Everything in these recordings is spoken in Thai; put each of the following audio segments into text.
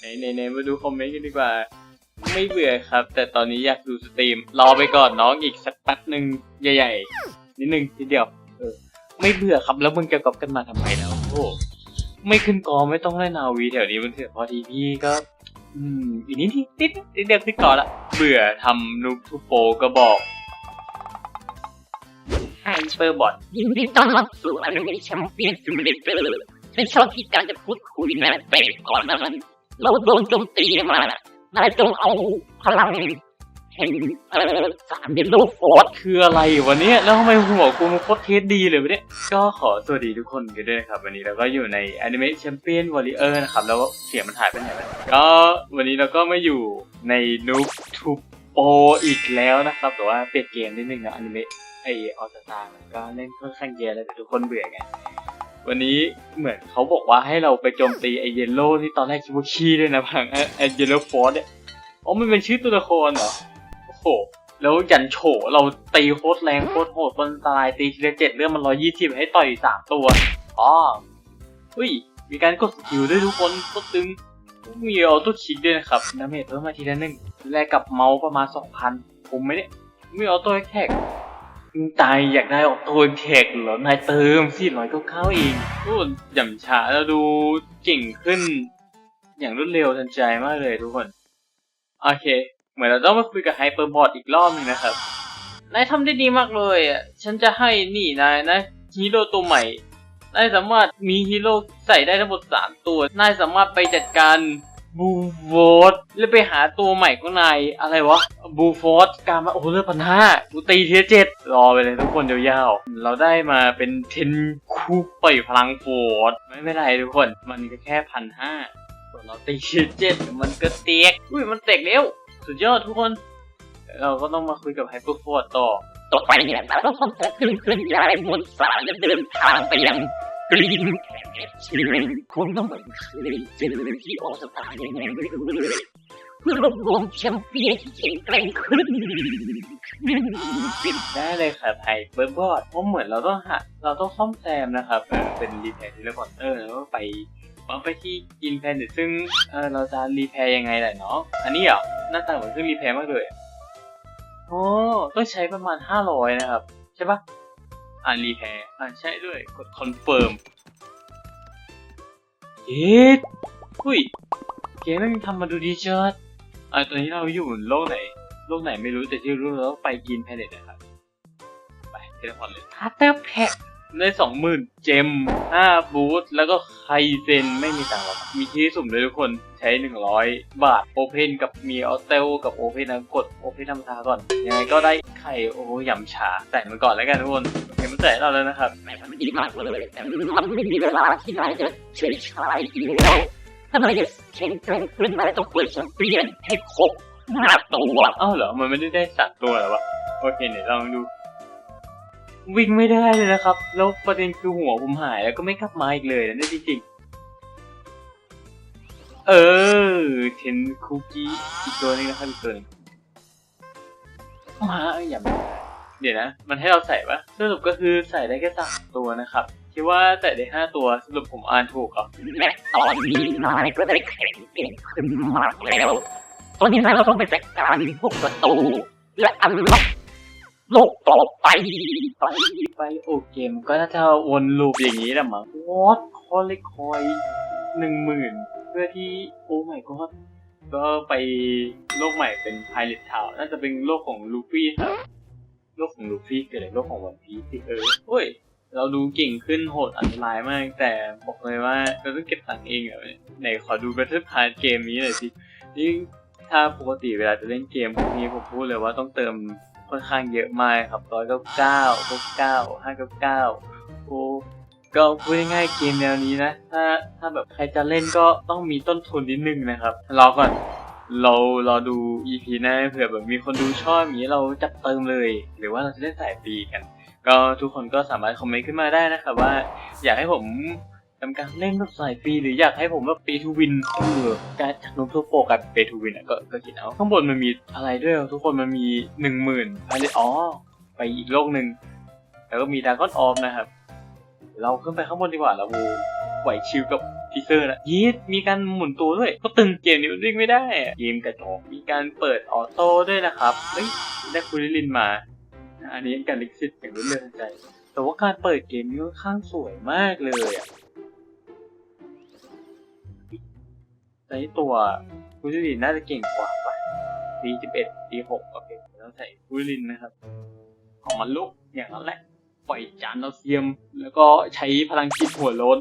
ไหนไหนไหนมาดูคอมเมนต์กันดีกว่า ไม่เบื่อครับ แต่ตอนนี้อยากดูสตรีม รอไปก่อนน้องอีกสักแป๊บหนึ่งใหญ่ๆ นิดนึงทีเดียวเออไม่เบื่อครับแล้วมึงจะกอบกันมาทำไมแล้วโอ้โหไม่ขึ้นกอไม่ต้องเล่นนาวีแถวนี้มันเถอะพอทีพี่ก็ อืมอีกนิดนิดนิดนิดเดียวขึ้นกอละเบื่อทำนุกทุโปก็บอกไฮเปอร์บอทยินดีต้อนรับสู่อนิเมะแชมเปี้ยนซิมูเลเตอร์เป็นช่วงที่การจะพูดคุยในเบรกก่อนนั้น เราโดนโจมตีมานายจงเอาพลังแห่งสามเดนโลฟอดคืออะไรวะเนี่ยแล้วทำไมหัวกูมันโคตรเทสดีเลยวะเนี่ย ก็ขอสวัสดีทุกคนกันด้วยนะครับ วันนี้เราก็อยู่ใน Anime Champion Warrior นะครับ แล้วเสียงมันหายไปไหนไปก็วันนี้เราก็มาอยู่ใน Noob to Pro อีกแล้วนะครับ แต่ว่าเปลี่ยนเกมนิดนึงนะอนิเมะไอออสตามันก็เล่นค่อนข้างเยอะแล้วแต่ทุกคนเบื่อไง วันนี้เหมือนเขาบอกว่าให้เราไปโจมตีไอเยลโล่ที่ตอนแรกคิดว่าขี้ด้วยนะพังไอเยลโล่ฟอร์เนี่ยอ๋อมันเป็นชื่อตัวละครเหรอโอ้โหแล้วยันโฉเราตีโคตรแรงโคตรโหดคนตรายตีทีละเจ็ดเรื่องมันร้อยยี่สิบให้ต่อยสามตัวอ๋ออุ้ยมีการกดสกิลด้วยทุกคนก็ตึงมีออโต้คิกด้วยนะครับดาเมจเพิ่มมาทีละหนึ่งแลกกับเมาส์ประมาณสองพันผมไม่ได้ไม่ออโต้แท็ก ตายอยากได้ออโต้แท็กเหรอนายเติมสี่ร้อยก็เข้าเองโอ้หย่ำช้าแล้วดูเก่งขึ้น อย่างรวดเร็วทันใจมากเลยทุกคน โอเค เหมือนเราต้องมาคุยกับไฮเปอร์บอทอีกรอบหนึงนะครับ นายทำได้ดีมากเลยอะ ฉันจะให้นี่นายนะฮีโร่ตัวใหม่ นายสามารถมีฮีโร่ใส่ได้ทั้งหมดสามตัว นายสามารถไปจัดการ บูโฟสแล้วไปหาตัวใหม่ของในอะไรวะบูโฟสการมาโอ้เลือดพันห้ากูตีเทียเจ็ดรอไปเลยทุกคนยาวๆ เราได้มาเป็นเทนคูปล่อยพลังโฟสไม่เป็นไรทุกคน มันก็แค่พันห้าส่วนเราตีเทียเจ็ดมันก็เตีกอุ้ยมันเตกแล้วสุดยอดทุกคน เราก็ต้องมาคุยกับไฮเปอร์โฟสต่อต่อไปเนี่ยเราต้องขึ้นขึ้นยายมวลสารเดินทางไปยัง คงต้องเหมือนเคยเจอที่ออสตาอย่างไงเพื่อรวบรวมแชมเปี้ยนที่แข็งแกร่งขึ้นได้เลยครับไฮเปอร์บอทเพราะเหมือนเราต้องหาเราต้องซ่อมแซมนะครับเป็นรีแพร์ทีละคอนเตอร์แล้วก็ไปวางไปที่อินแพนซึ่งเออเราจะรีแพร์ยังไงแหละเนาะอันนี้เหรอหน้าตาเหมือนเครื่องรีแพร์มากเลยโอ้ต้องใช้ประมาณ 500 นะครับ ใช่ปะ อ่านรีแพร์อ่านใช่ด้วย กดคอนเฟิร์มเย็ดอุ้ย เกมแม่งทำมาดูดีจัดอ่าตอนนี้เราอยู่โลกไหน โลกไหนไม่รู้แต่ที่รู้เราต้องไปกินแพนเน็ตนะครับ ไปเทเลพอร์ตเลยฮัตเตอร์แพ็คได้สองหมื่นเจมห้าบูท แล้วก็ไคเซนไม่มีตังค์หรอกมีที่สุ่มเลยทุกคนใช้หนึ่งร้อยบาท โอเพนกับมีออเตลกับโอเพนนะกดโอเพนธรรมดาก่อน ยังไงก็ได้ ไข่โอ้ยำชาใส่มันก่อนแล้วกันทุกคนโอเคมันใส่ให้เราแล้วนะครับมันดีมากเลยแต่มันไม่มีเวลาที่นายจะเชายอีกแล้วถ้านายจะแข็งแกร่งขึ้นมต้องเปิดแชมเปี้ยนให้ครบห้าตัวอ้าวเหรอมันไม่ได้ได้สัตว์ตัวเหรอวะโอเคเดี๋ยวลองดู วิ่งไม่ได้เลยนะครับ แล้วประเด็นคือหัวผมหายแล้วก็ไม่กลับมาอีกเลยนะเนี่ยจริงๆเออเทนคุกกี้อีกตัวนึงนะครับอีกตัวนึง มาอย่ามาเดี๋ยวนะ มันให้เราใส่ปะสรุปก็คือใส่ได้แค่สามตัวนะครับคิดว่าใส่ได้ห้าตัวสรุปผมอ่านถูกเหรอและตอนนี้นายก็ได้แข็งแกร่งขึ้นมากแล้วตอนนี้นายเราต้องไปจัดการพวกประตูและอันล็อกโลกต่อไปไปไปโอเกมก็น่าจะวนลูปอย่างนี้แหละมั้งวอตคอเลคอยหนึ่งหมื่นเพื่อที่โอ้ไม่ ก็ไปโลกใหม่เป็นพายเลตทาวน่าจะเป็นโลกของลูฟี่ครับโลกของลูฟี่เกิดอะไรโลกของวันพีสิเออโอ้ย เราดูเก่งขึ้นโหดอันตรายมาก แต่บอกเลยว่าเราต้องเก็บตังค์เองเหรอไหนขอดูแบทเทิลพาร์เกมนี้หน่อยสินี่ถ้าปกติเวลาจะเล่นเกมพวกนี้ผมพูดเลยว่าต้องเติมค่อนข้างเยอะมากครับร้อยเก้าเก้าเก้าเก้าห้าเก้าเก้า ก็พูดง่ายๆเกมแนวนี้นะ ถ้าถ้าแบบใครจะเล่นก็ต้องมีต้นทุนนิดนึงนะครับรอก่อนเรารอดู EP หน้าเผื่อแบบมีคนดูชอบอย่างนี้เราจัดเติมเลย หรือว่าเราจะเล่นสายฟรีกัน ก็ทุกคนก็สามารถคอมเมนต์ขึ้นมาได้นะครับว่า อยากให้ผมทำการเล่นแบบสายฟรีหรืออยากให้ผมแบบ pay to win เออการจากนมทั่วโปกับ pay to win อะก็ก็คิดเอาข้างบนมันมีอะไรด้วยทุกคนมันมีหนึ่งหมื่นภายในอ๋อไปอีกโลกหนึ่งแล้วก็มีดากอนออมนะครับ เราขึ้นไปข้างบนดีกว่าเราไหวชิวกับทีเซอร์ละยีดมีการหมุนตัวด้วย ก็ตึงเกมนี้วิ่งไม่ได้เกมกระจอกมีการเปิดออโต้ด้วยนะครับเฮ้ยได้คูริลินมา อันนี้การลิขสิทธิ์อย่างรวดเร็วทันใจ แต่ว่าการเปิดเกมนี้ค่อนข้างสวยมากเลยอะใช้ตัวคูริลินน่าจะเก่งกว่าปะ D11 D6 โอเคแล้วใส่คูริลินนะครับ ของมันลุกอย่างนั้นแหละ ปล่อยจานเราเซียม แล้วก็ใช้พลังคิดหัวโล้น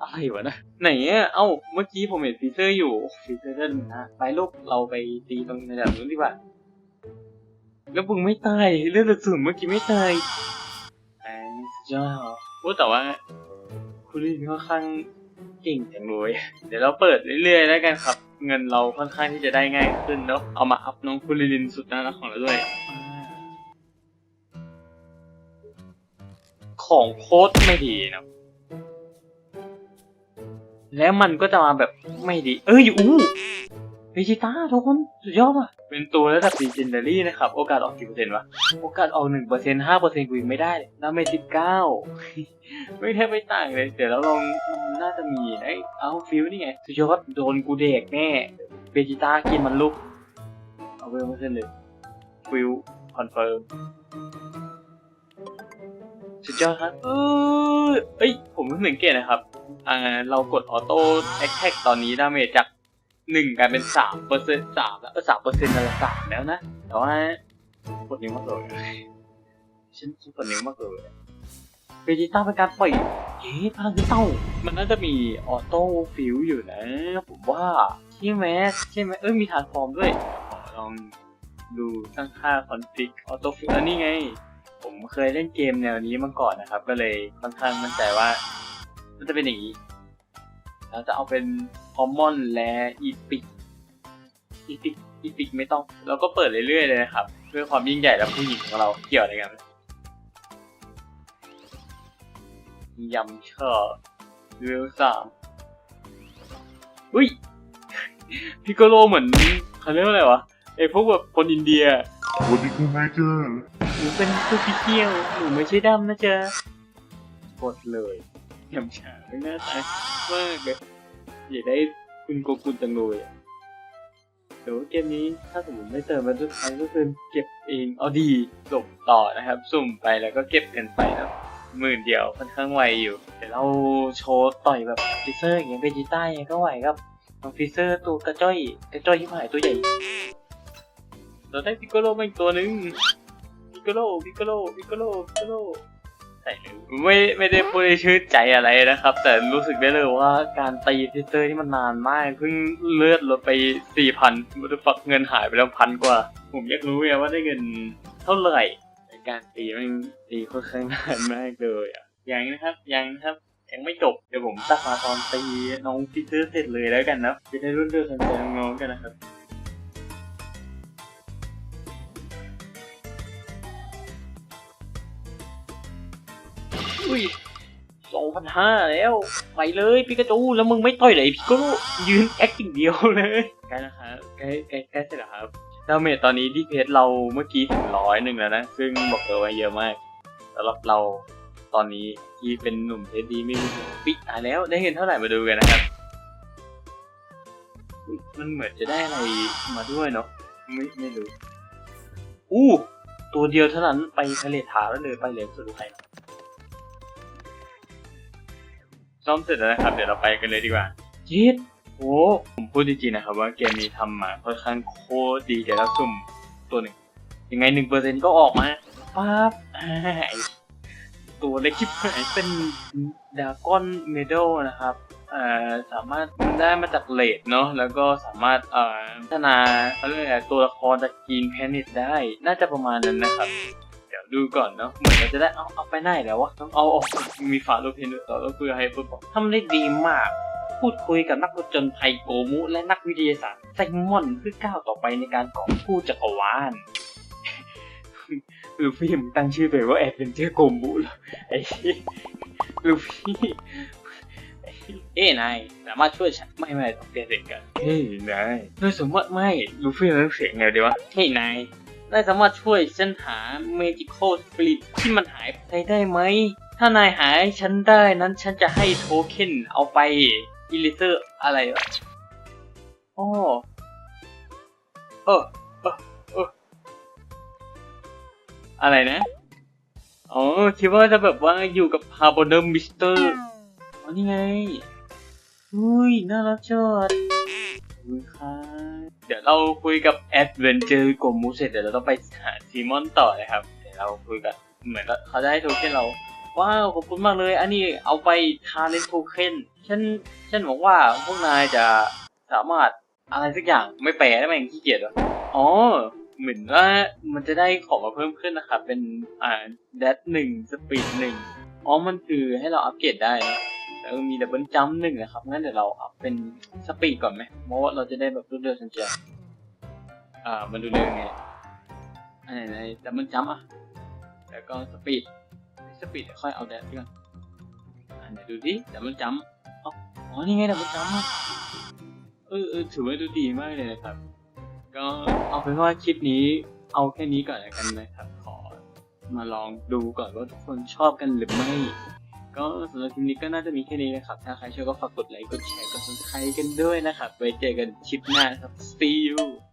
อะไรวะนะไหนอะเอ้าเมื่อกี้ผมเห็นฟีเซอร์อยู่ฟีเซอร์เดินนะไปลูกเราไปตีตรงในแบบนู้นดีกว่าแล้วมึงไม่ตายเลือดเหลือศูนย์เมื่อกี้ไม่ตายไอ้สุดยอดพูดแต่ว่าคุณลินค่อนข้างเก่งจังเลยเดี๋ยวเราเปิดเรื่อยๆแล้วกันครับ เงินเราค่อนข้างที่จะได้ง่ายขึ้นเนาะเอามาอัพน้องคุณลินสุดน่ารักของเราด้วย ของโค้ดไม่ดีนะ แล้วมันก็จะมาแบบไม่ดี เอ้ยอู้เวจิต้าทุกคน สุดยอดว่ะ เป็นตัวระดับ Legendary นะครับ โอกาสออกกี่เปอร์เซ็นต์วะ โอกาสออกหนึ่งเปอร์เซ็นต์ห้าเปอร์เซ็นต์กูยังไม่ได้เลยดาเมจสิบเก้าไม่แทบไม่ต่างเลย เดี๋ยวเราลองน่าจะมีไอ้เอาฟิวนี่ไง สุดยอดโดนกูเด็กแน่เวจิต้ากินมันลุก เอาไปเปอร์เซ็นต์เลย ฟิวคอนเฟิร์ม สุดยอดครับเอ้ย ผมเพิ่งสังเกตนะครับอ่าเรากดออโต้แอคแท็กตอนนี้ดาเมจจากหนึ่งกลายเป็นสามเปอร์เซ็นต์สามแล้วสามเปอร์เซ็นต์อะไรสามแล้วนะ แต่ว่ากดนิ้วมากเลยฉันกดนิ้วมากเลยเวจิต้าเป็นการปล่อยเอ๊ะพลังเต้ามันน่าจะมีออโต้ฟิวอยู่นะ ผมว่าใช่ไหมใช่ไหมเอ้ยมีทานฟอร์มด้วยขอลองดูตั้งค่าคอนฟิกออโต้ฟิวอันนี้ไง ผมเคยเล่นเกมแนวนี้มาก่อนนะครับ ก็เลยค่อนข้างมั่นใจว่ามันจะเป็นอย่างนี้เราจะเอาเป็นคอมมอนและอีพิกอีพิกอีพิกไม่ต้อง เราก็เปิดเรื่อยๆเลยนะครับเพื่อความยิ่งใหญ่และผู้หญิงของเราเกี่ยวอะไรกันยำเชอร์เวลสามอุ้ยพิกโกโลเหมือนเขาเรียกว่าอะไรวะไอพวกแบบคนอินเดียวันนี้คุณนายเจอ หนูเป็นผู้พิเที่ยวหนูไม่ใช่ดำนะจ๊ะกดเลยยำฉาไม่น่าตายมากเลยอยากได้คุณโกกุนจังเลยอะแต่ว่าเกมนี้ถ้าสมมติไม่เติมมันทุกครั้งก็คือเก็บเองเอาดีจบต่อนะครับ สุ่มไปแล้วก็เก็บเงินไปนะหมื่นเดียวค่อนข้างไวอยู่เดี๋ยวเราโชว์ต่อยแบบฟิเซอร์อย่างเงี้ยเบจิต้าอย่างเงี้ยก็ไหวครับน้องฟิเซอร์ตัวกระจ้อยกระจ้อยที่หายตัวใหญ่เราได้พิกโกโลมาอีกตัวหนึงพิ กโลพิกโลพิกโลพิกโลใส่เลยไม่ไม่ได้พูดในชื่นใจอะไรนะครับ แต่รู้สึกได้เลยว่าการตีทิเตอร์นี่มันนานมากเพิ่งเลือดลดไปสี่พันมันฟักเงินหายไปแล้วพันกว่า ผมอยากรู้ไงว่าได้เงินเท่าไหร่ในการตีมันตีค่อนข้างนานมากเลยอะยังนะครับยังนะครับยังไม่จบ เดี๋ยวผมตัดมาตอนตีน้องฟิเตอร์เสร็จเลยแล้วกันนะจะได้รุ่นเดือดกันใจน้องๆกันนะครับ อุ้ยสองพันห้าแล้ว ไปเลยปิกาจูแล้วมึงไม่ต่อยเลยพิโกโลยืนแอคอย่างเดียวเลยใกล้แล้วครับใกล้ใกล้ใกล้เสร็จแล้วครับดาเมจตอนนี้ที่เพจเราเมื่อกี้ถึงร้อยหนึ่งแล้วนะ ซึ่งบอกเลยว่าเยอะมากสำหรับเราตอนนี้ที่เป็นหนุ่มเพชรดีไม่มีปิตายแล้วได้เงินเท่าไหร่มาดูกันนะครับอุ๊ยมันเหมือนจะได้อะไรมาด้วยเนาะไม่ไม่รู้อู้ตัวเดียวเท่านั้นไปทะเลถาแล้วเลยไปเลยสุดท้าย ซ่อมเสร็จแล้วนะครับ เดี๋ยวเราไปกันเลยดีกว่ายิดโอ้ผมพูดจริงๆนะครับ ว่าเกมนี้ทำมาค่อนข้างโคตรดีเดี๋ยวเราสุ่มตัวหนึ่งยังไงหนึ่งเปอร์เซ็นก็ออกมาปั๊บอ่าไอ้ตัวเล็กชิบหายเป็นดากอนเมด l นะครับเอ่อสามารถได้มาจากเลดเนาะแล้วก็สามารถเอ่อพัฒนาเขาเรียกอะไรตัวละครจากกีนแพนิตได้ น่าจะประมาณนั้นนะครับเดี๋ยวดูก่อนเนาะเหมือนเราจะได้เอาเอาไปไหนแล้ววะต้องเอาออกก่อนมีฝาโลเพนด้วยต่อแล้วเพื่อให้ฟุตบอลทำได้ดีมาก พูดคุยกับนักผจญภัยโกมุและนักวิทยาศาสตร์ไซมอนเพื่อก้าวต่อไปในการกอบกู้จักรวาลลูฟี่มึงตั้งชื่อไปว่าแอดเวนเจอร์โกมุเหรอไอ้ลูฟี่เอ้นายสามารถช่วยฉันไม่ไม่ต้องเปลี่ยนเสียงกันเฮ้ยนายนายสามารถไม่ลูฟี่มันต้องเสียงไงดีวะเฮ้ยนาย นายสามารถช่วยฉันหา Magical Spirit ที่มันหายไปได้ไหม ถ้านายหาให้ฉันได้นั้นฉันจะให้โทเค็นเอาไปอิลิเซอร์อะไรวะอ๋อเออเออเอออะไรนะ อ๋อ คิดว่าจะแบบว่าอยู่กับฮาร์บอนเดอร์มิสเตอร์อ๋อนี่ไง อุ้ย น่ารักจัดขอบคุณครับ เดี๋ยวเราคุยกับแอดเวนเจอร์กลมูเสร็จเดี๋ยวเราต้องไปหาซีมอนต่อนะครับ เดี๋ยวเราคุยกันเหมือนเขาจะให้โทเค็นเรา ว้าวขอบคุณมากเลย อันนี้เอาไปทาเลนโทเค็นฉันฉันหวังว่าพวกนายจะสามารถอะไรสักอย่างไม่แปลได้ไหมขี้เกียจวะอ๋อเหมือนว่ามันจะได้ของมาเพิ่มขึ้นนะครับ เป็นอ่าเดดหนึ่งสปีดหนึ่งอ๋อมันคือให้เราอัปเกรดได้นะ แล้วมีดับเบิลจัมป์หนึ่งนะครับ งั้นเดี๋ยวเราอัพเป็นสปีดก่อนไหมเพราะว่าเราจะได้แบบรวดเร็วทันใจอ่ามันดูเร็วไงอันไหนๆดับเบิลจัมป์อะ แล้วก็สปีด สปีดเดี๋ยวค่อยเอาแดดดีกว่าอ่าเดี๋ยวดูดิดับเบิลจัมป์อ๋ออ๋อ นี่ไงดับเบิลจัมป์อะเออเออถือว่าดูดีมากเลยนะครับ ก็เอาเป็นว่าคลิปนี้เอาแค่นี้ก่อนแล้วกันนะครับ ขอมาลองดูก่อนว่าทุกคนชอบกันหรือไม่ ก็สำหรับคลิปนี้ก็น่าจะมีแค่นี้นะครับ ถ้าใครชอบก็ฝากกดไลค์ กดแชร์ กดซับสไครต์กันด้วยนะครับ ไว้เจอกันคลิปหน้าครับ see you